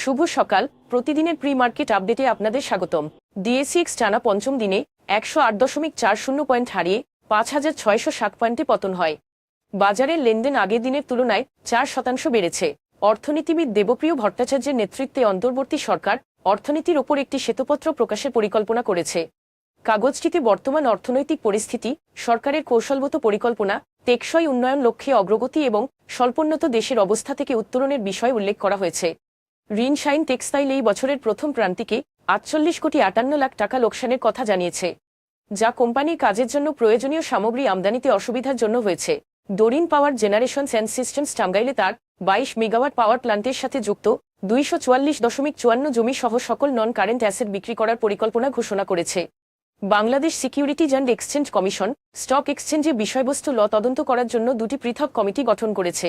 শুভ সকাল। প্রতিদিনের pre market আপডেটে আপনাদের স্বাগতম। ডিএসিএক্স টানা পঞ্চম দিনে একশো আট দশমিক চার শূন্য পয়েন্ট হারিয়ে পাঁচ হাজার ছয়শো সাত পয়েন্টে পতন হয়। বাজারের লেনদেন আগের দিনের তুলনায় চার শতাংশ বেড়েছে। অর্থনীতিবিদ দেবপ্রিয় ভট্টাচার্যের নেতৃত্বে অন্তর্বর্তী সরকার অর্থনীতির ওপর একটি শ্বেতপত্র প্রকাশের পরিকল্পনা করেছে। কাগজটিতে বর্তমান অর্থনৈতিক পরিস্থিতি, সরকারের কৌশলগত পরিকল্পনা, টেকসই উন্নয়ন লক্ষ্যে অগ্রগতি এবং স্বল্পোন্নত দেশের অবস্থা থেকে উত্তরণের বিষয় উল্লেখ করা হয়েছে। ঋণ শাইন টেক্সটাইল এই বছরের প্রথম প্রান্তিকে আটচল্লিশ কোটি আটান্ন লাখ টাকা লোকসানের কথা জানিয়েছে, যা কোম্পানির কাজের জন্য প্রয়োজনীয় সামগ্রী আমদানিতে অসুবিধার জন্য হয়েছে। Doreen power generation and systems টাঙ্গাইলে তার বাইশ মেগাওয়াট পাওয়ার প্ল্যান্টের সাথে যুক্ত দুইশো চুয়াল্লিশ দশমিক চুয়ান্ন জমি সহ সকল নন কারেন্ট অ্যাসেট বিক্রি করার পরিকল্পনা ঘোষণা করেছে। Bangladesh securities and exchange commission stock এক্সচেঞ্জে বিষয়বস্তু ল তদন্ত করার জন্য দুটি পৃথক কমিটি গঠন করেছে।